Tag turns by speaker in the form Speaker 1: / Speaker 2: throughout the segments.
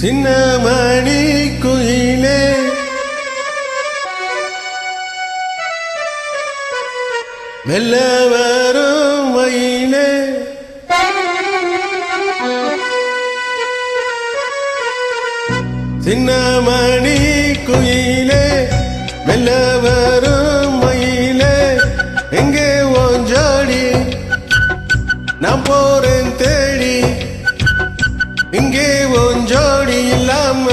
Speaker 1: சின்ன மணி குயிலே மெல்ல வரும் மயிலே. சின்ன மணி குயிலே மெல்ல வரும் மயிலே. எங்கே ஓஞ்சாடி நான் போறேன் தேடி. இங்கே உன் ஜோடி இல்லாம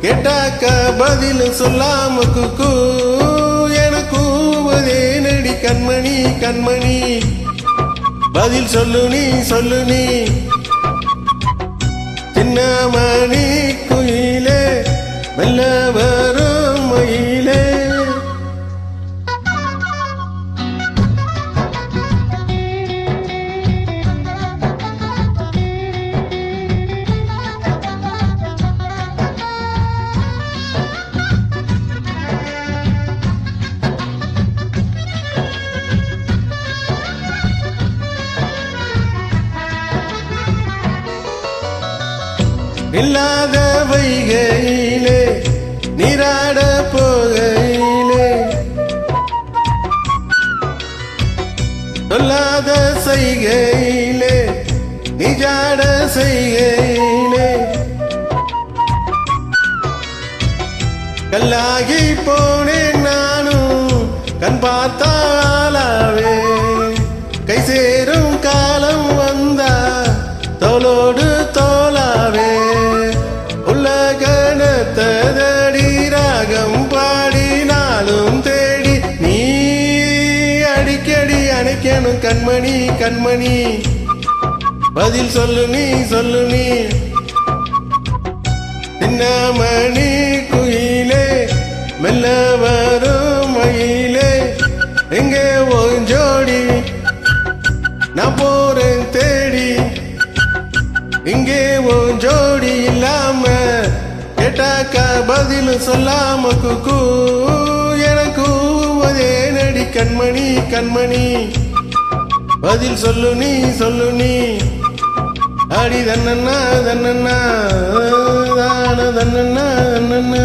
Speaker 1: கேட்டாக்க பதில் சொல்லாம குக்கு. எனக்கு நடி கண்மணி கண்மணி. பதில் சொல்லு நீ சொல்லு நீ. சின்ன மணி குயிலே மெல்ல இல்லாத வைகையிலே நீராட போகையிலே. சொல்லாத செய்கையிலே நிஜாட செய்கையிலே. கல்லாகி போனேன் நானும் கண் பார்த்தாலாவே கை சேரும் காலம் வந்தா தோலோடு அடிக்கடி கண்மணி கண்மணி. பதில் சொல்லு நீ சொல்லு நீ. சின்னமணி குயிலே மெல்ல வரும் மயிலே. எங்கே உன் ஜோடி? நான் போறேன் தேடி. இங்கே உன் ஜோடி இல்லாம கேட்டாக்கா பதில் சொல்லாம குக்கு. எனக்கு அதே நடி கண்மணி கண்மணி. பதில் சொல்லு நீ சொல்லு நீ அடி தன்னண்ணா தன்னண்ணா தன்னண்ணா தன்னண்ணா